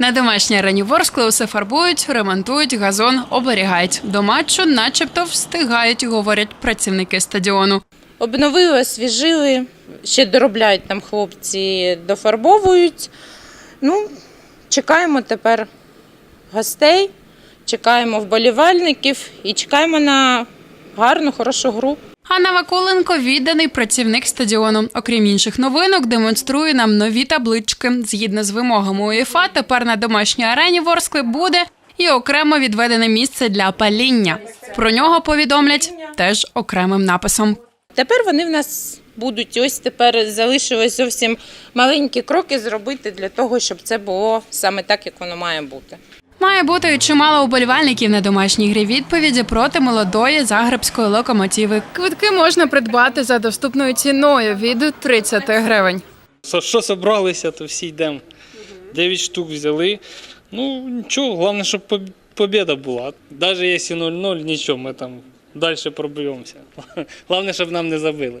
На домашній арені Ворскли усе фарбують, ремонтують, газон оберігають. До матчу, начебто, встигають, говорять працівники стадіону. Обновили, освіжили, ще доробляють там хлопці, дофарбовують. Ну, чекаємо тепер гостей, чекаємо вболівальників і чекаємо на гарну, хорошу гру. Анна Вакуленко відданий працівник стадіону. Окрім інших новинок, демонструє нам нові таблички. Згідно з вимогами УЄФА, тепер на домашній арені Ворскли буде і окремо відведене місце для паління. Про нього повідомлять теж окремим написом. Тепер вони в нас будуть. Ось тепер залишилось зовсім маленькі кроки зробити для того, щоб це було саме так, як воно має бути. Має бути чимало уболівальників на домашній грі відповіді проти молодої загребської локомотиви. Квитки можна придбати за доступною ціною від 30 гривень. Що, собралися, то всі йдемо. Дев'ять штук взяли. Ну, нічого, головне, щоб поб- побєда була. Навіть якщо 0-0, нічого, ми там далі проб'ємося. Головне, щоб нам не забили.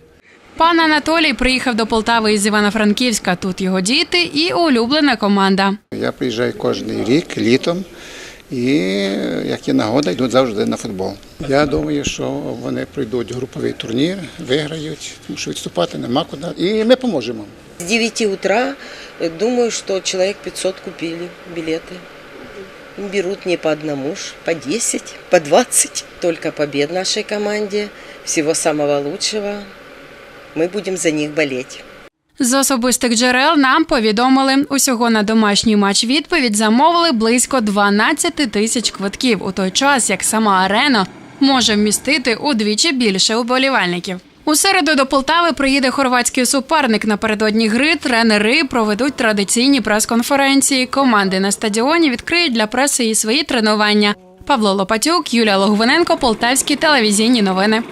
Пан Анатолій приїхав до Полтави із Івано-Франківська. Тут його діти і улюблена команда. Я приїжджаю кожен рік літом і як є нагода, йдуть завжди на футбол. Я думаю, що вони пройдуть груповий турнір, виграють, тому що відступати нема куди. І ми поможемо. С 9 утра э, думаю, что человек 500 купили билеты. Берут не по одному, ж, по 10, по 20. Только побед нашей команде. Всего самого лучшего. Мы будем за них болеть. З особистих джерел нам повідомили, усього на домашній матч відповідь замовили близько 12 тисяч квитків, у той час як сама арена може вмістити удвічі більше уболівальників. У середу до Полтави приїде хорватський суперник. Напередодні гри тренери проведуть традиційні прес-конференції. Команди на стадіоні відкриють для преси і свої тренування. Павло Лопатюк, Юлія Логвиненко, Полтавські телевізійні новини.